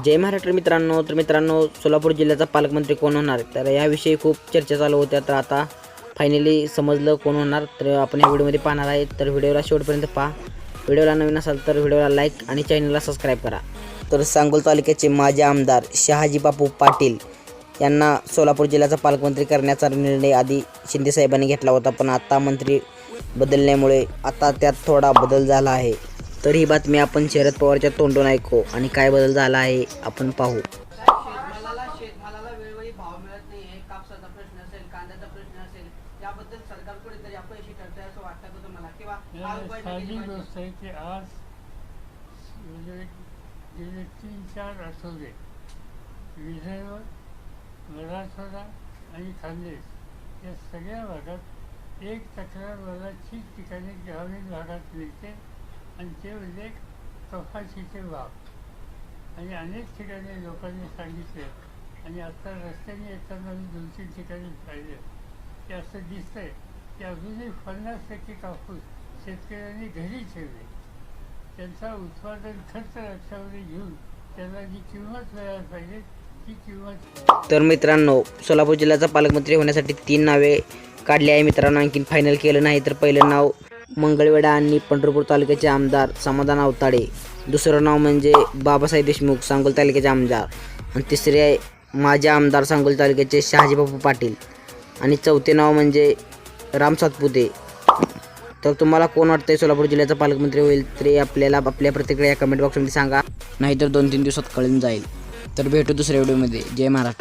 जय महाराष्ट्र मित्रांनो तर मित्रांनो सोलापूर जिल्ह्याचा पालकमंत्री कोण होणार? तर याविषयी खूप चर्चा चालू होत्या तर आता फायनली समजलं कोण होणार तर आपण या व्हिडिओमध्ये पाहणार आहे. तर व्हिडिओला शेवटपर्यंत पहा. व्हिडिओला नवीन असाल तर व्हिडिओला लाईक आणि चॅनलला सबस्क्राईब करा. तर सांगोल तालुक्याचे माजी आमदार शहाजी बापू पाटील यांना सोलापूर जिल्ह्याचा पालकमंत्री करण्याचा निर्णय आधी शिंदे साहेबांनी घेतला होता. पण आता मंत्री बदलण्यामुळे आता त्यात थोडा बदल झाला आहे. तर ही बातमी आपण शरद पवारच्या तोंडून ऐकू आणि काय बदल झाला आहे आपण पाहू. का आज म्हणजे गेले तीन चार आठवडे मराठवाडा आणि खानदेश या सगळ्या भागात एक तक्रार मला ठीक ठिकाणी ग्रामीण भागात मिळते. आणि ते म्हणजे कपाशीचे भाव आणि अनेक ठिकाणी लोकांनी सांगितले आणि आता रस्त्याने येताना मी दोन तीन ठिकाणी पाहिलं. की असं दिसतंय की अजूनही पन्नास टक्के कापूस शेतकऱ्यांनी घरी ठेवले. त्यांचा उत्पादन खर्च लक्षामध्ये घेऊन त्यांना जी किंमत मिळायला पाहिजे ती किंमत तर मित्रांनो सोलापूर जिल्ह्याचा पालकमंत्री होण्यासाठी तीन नावे काढली आहे मित्रांनो. आणखीन फायनल केलं नाही तर पहिलं नाव मंगळवेढा आणि पंढरपूर तालुक्याचे आमदार समाधान अवताडे दुसरं नाव म्हणजे बाबासाहेब देशमुख सांगोल तालुक्याचे आमदार. आणि तिसरे आहे माजी आमदार सांगोल तालुक्याचे शहाजीबापू पाटील. आणि चौथे नाव म्हणजे राम सातपुते. तर तुम्हाला कोण वाटतंय सोलापूर जिल्ह्याचा पालकमंत्री होईल तरी आपल्याला आपल्या प्रतिक्रिया कमेंट बॉक्समध्ये सांगा. नाहीतर दोन तीन दिवसात कळून जाईल. तर भेटू दुसऱ्या व्हिडिओमध्ये जय महाराष्ट्र.